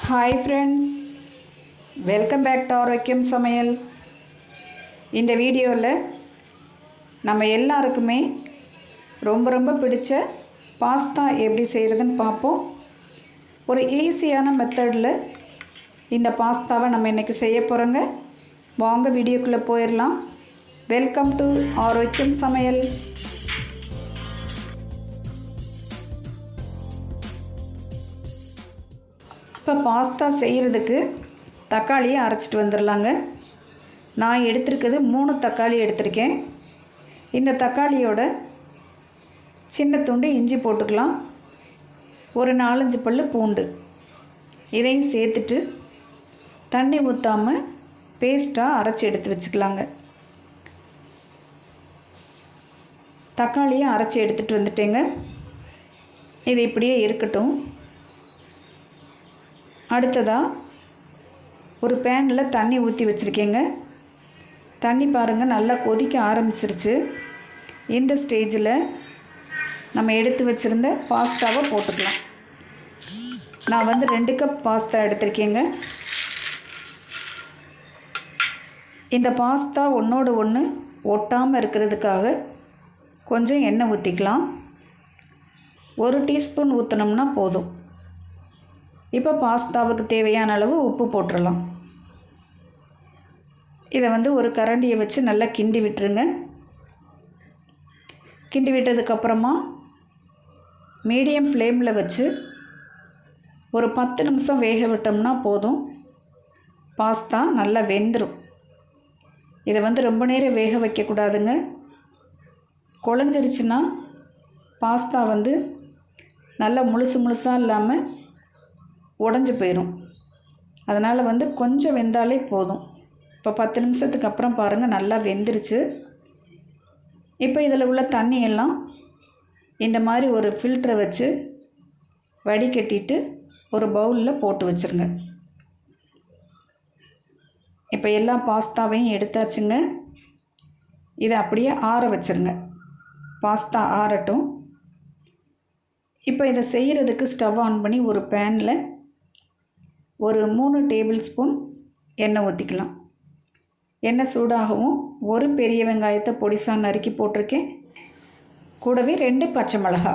Hi friends welcome back to ஆரோக்கியம் சமையல் இந்த வீடியோவில் நம்ம எல்லாருக்குமே ரொம்ப ரொம்ப பிடிச்ச பாஸ்தா எப்படி செய்கிறதுன்னு பார்ப்போம். ஒரு ஈஸியான மெத்தடில் இந்த பாஸ்தாவை நம்ம இன்றைக்கி செய்ய போகிறோங்க வாங்க வீடியோக்குள்ளே போயிடலாம் வெல்கம் டு ஆரோக்கியம் சமையல் இப்போ பாஸ்தா செய்கிறதுக்கு தக்காளியை அரைச்சிட்டு வந்துடலாங்க. நான் எடுத்திருக்கிறது மூணு தக்காளி எடுத்திருக்கேன். இந்த தக்காளியோட சின்ன துண்டு இஞ்சி போட்டுக்கலாம். ஒரு நாலஞ்சு பல் பூண்டு. இதையும் சேர்த்துட்டு தண்ணி ஊற்றாமல் பேஸ்ட்டாக அரைச்சி எடுத்து வச்சுக்கலாங்க. தக்காளியை அரைச்சி எடுத்துகிட்டு வந்துட்டேங்க. இது இப்படியே இருக்கட்டும். அடுத்ததாக ஒரு பேனில் தண்ணி ஊற்றி வச்சுருக்கேங்க. தண்ணி பாருங்கள் நல்லா கொதிக்க ஆரம்பிச்சிருச்சு. இந்த ஸ்டேஜில் நம்ம எடுத்து வச்சுருந்த பாஸ்தாவை போட்டுக்கலாம். நான் வந்து ரெண்டு கப் பாஸ்தா எடுத்திருக்கேங்க. இந்த பாஸ்தா ஒன்றோடு ஒன்று ஒட்டாமல் இருக்கிறதுக்காக கொஞ்சம் எண்ணெய் ஊற்றிக்கலாம் ஒரு டீஸ்பூன் ஊற்றினோம்னா போதும். இப்போ பாஸ்தாவுக்கு தேவையான அளவு உப்பு போட்டுடலாம் இதை வந்து ஒரு கரண்டியை வச்சு நல்லா கிண்டி விட்டுருங்க. கிண்டி விட்டதுக்கப்புறமா மீடியம் ஃப்ளேமில் வச்சு ஒரு பத்து நிமிஷம் வேக விட்டோம்னா போதும். பாஸ்தா நல்லா வெந்துடும் இதை வந்து ரொம்ப நேரம் வேக வைக்கக்கூடாதுங்க. குழஞ்சிருச்சுன்னா பாஸ்தா வந்து நல்லா முழுசு முழுசாக இல்லாமல் உடஞ்சி போயிடும் அதனால் வந்து கொஞ்சம் வெந்தாலே போதும். இப்போ பத்து நிமிஷத்துக்கு அப்புறம் பாருங்கள் நல்லா வெந்துருச்சு. இப்போ இதில் உள்ள தண்ணியெல்லாம் இந்த மாதிரி ஒரு ஃபில்டரை வச்சு வடிகட்டிட்டு ஒரு பவுலில் போட்டு வச்சுருங்க. இப்போ எல்லா பாஸ்தாவையும் எடுத்தாச்சுங்க. இதை அப்படியே ஆற வச்சுருங்க. பாஸ்தா ஆறட்டும். இப்போ இதை செய்கிறதுக்கு ஸ்டவ் ஆன் பண்ணி ஒரு பேனில் ஒரு மூணு டேபிள் ஸ்பூன் எண்ணெய் ஊற்றிக்கலாம் எண்ணெய் சூடாகவும் ஒரு பெரிய வெங்காயத்தை பொடிசாக நறுக்கி போட்டிருக்கேன். கூடவே ரெண்டு பச்சை மிளகா.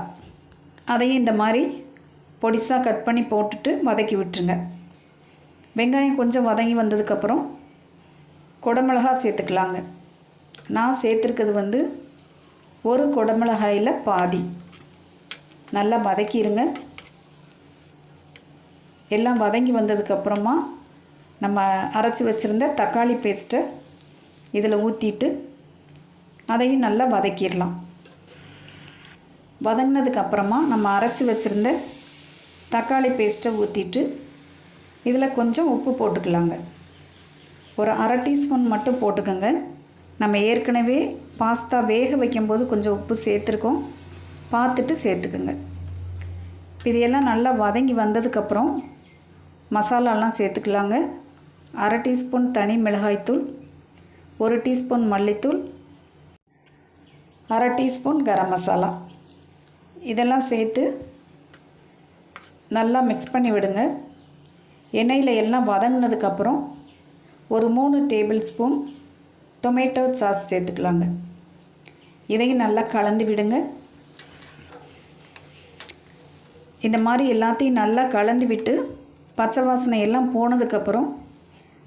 அதையும் இந்த மாதிரி பொடிசாக கட் பண்ணி போட்டுட்டு வதக்கி விட்டுருங்க. வெங்காயம் கொஞ்சம் வதங்கி வந்ததுக்கப்புறம் குடமிளகா சேர்த்துக்கலாங்க. நான் சேர்த்துருக்கிறது வந்து ஒரு குடமிளகாயில் பாதி. நல்லா வதக்கிடுங்க எல்லாம் வதங்கி வந்ததுக்கப்புறமா நம்ம அரைச்சி வச்சுருந்த தக்காளி பேஸ்ட்டை இதில் ஊற்றிட்டு அதையும் நல்லா வதக்கிடலாம். வதங்கினதுக்கப்புறமா நம்ம அரைச்சி வச்சுருந்த தக்காளி பேஸ்ட்டை ஊற்றிட்டு இதில் கொஞ்சம் உப்பு போட்டுக்கலாங்க. ஒரு அரை டீஸ்பூன் மட்டும் போட்டுக்கோங்க. நம்ம ஏற்கனவே பாஸ்தா வேக வைக்கும்போது கொஞ்சம் உப்பு சேர்த்துருக்கோம். பார்த்துட்டு சேர்த்துக்குங்க. இதையெல்லாம் நல்லா வதங்கி வந்ததுக்கப்புறம் மசாலாலாம் சேர்த்துக்கலாங்க. அரை டீஸ்பூன் தனி மிளகாய்த்தூள் ஒரு டீஸ்பூன் மல்லித்தூள் அரை டீஸ்பூன் கரம் மசாலா. இதெல்லாம் சேர்த்து நல்லா மிக்ஸ் பண்ணி விடுங்க. எண்ணெயில் எல்லாம் வதங்கினதுக்கப்புறம் ஒரு மூணு டேபிள் ஸ்பூன் டொமேட்டோ சாஸ் சேர்த்துக்கலாங்க. இதையும் நல்லா கலந்து விடுங்க. இந்த மாதிரி எல்லாத்தையும் நல்லா கலந்து விட்டு பச்சை வாசனை எல்லாம் போனதுக்கப்புறம்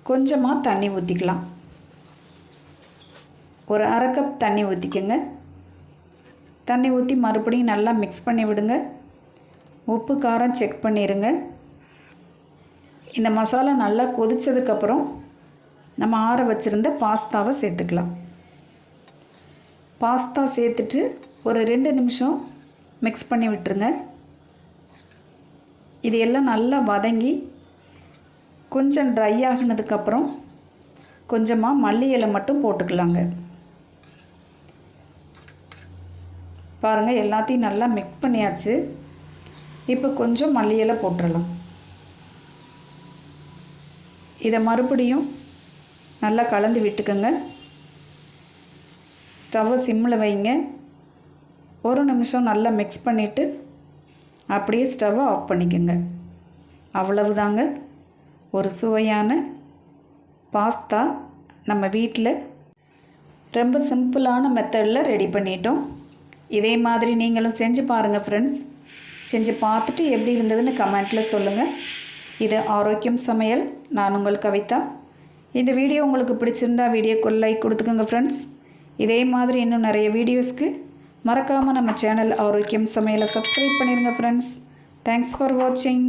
கொஞ்சமாக தண்ணி ஊற்றிக்கலாம் ஒரு அரை கப் தண்ணி ஊற்றிக்கோங்க தண்ணி ஊற்றி மறுபடியும் நல்லா மிக்ஸ் பண்ணி விடுங்க. உப்பு காரம் செக் பண்ணிடுங்க இந்த மசாலா நல்லா கொதித்ததுக்கப்புறம் நம்ம ஆற வச்சுருந்த பாஸ்தாவை சேர்த்துக்கலாம். பாஸ்தா சேர்த்துட்டு ஒரு ரெண்டு நிமிஷம் மிக்ஸ் பண்ணி விட்டுருங்க. இது எல்லாம் நல்லா வதங்கி கொஞ்சம் ட்ரை ஆகினதுக்கப்புறம் கொஞ்சமாக மல்லி இலை மட்டும் போட்டுக்கலாங்க. பாருங்கள் எல்லாத்தையும் நல்லா மிக்ஸ் பண்ணியாச்சு. இப்போ கொஞ்சம் மல்லி இலை போட்டுடலாம் இதை மறுபடியும் நல்லா கலந்து விட்டுக்கோங்க. ஸ்டவ்வை சிம்மில் வைங்க. ஒரு நிமிஷம் நல்லா மிக்ஸ் பண்ணிவிட்டு அப்படியே ஸ்டவ்வை ஆஃப் பண்ணிக்கோங்க. அவ்வளவுதாங்க. ஒரு சுவையான பாஸ்தா நம்ம வீட்டில் ரொம்ப சிம்பிளான மெத்தடில் ரெடி பண்ணிட்டோம். இதே மாதிரி நீங்களும் செஞ்சு பாருங்கள் ஃப்ரெண்ட்ஸ் செஞ்சு பார்த்துட்டு எப்படி இருந்ததுன்னு கமெண்ட்டில் சொல்லுங்கள் இது ஆரோக்கியம் சமையல். நான் உங்கள் கவிதா. இந்த வீடியோ உங்களுக்கு பிடிச்சிருந்தா வீடியோக்கு லைக் கொடுத்துக்கோங்க ஃப்ரெண்ட்ஸ் இதே மாதிரி இன்னும் நிறைய வீடியோஸ்க்கு மறக்காமல் நம்ம சேனல் ஆரோக்கியம் சமையலை சப்ஸ்கிரைப் பண்ணிடுங்க ஃப்ரெண்ட்ஸ் தேங்க்ஸ் ஃபார் வாட்சிங்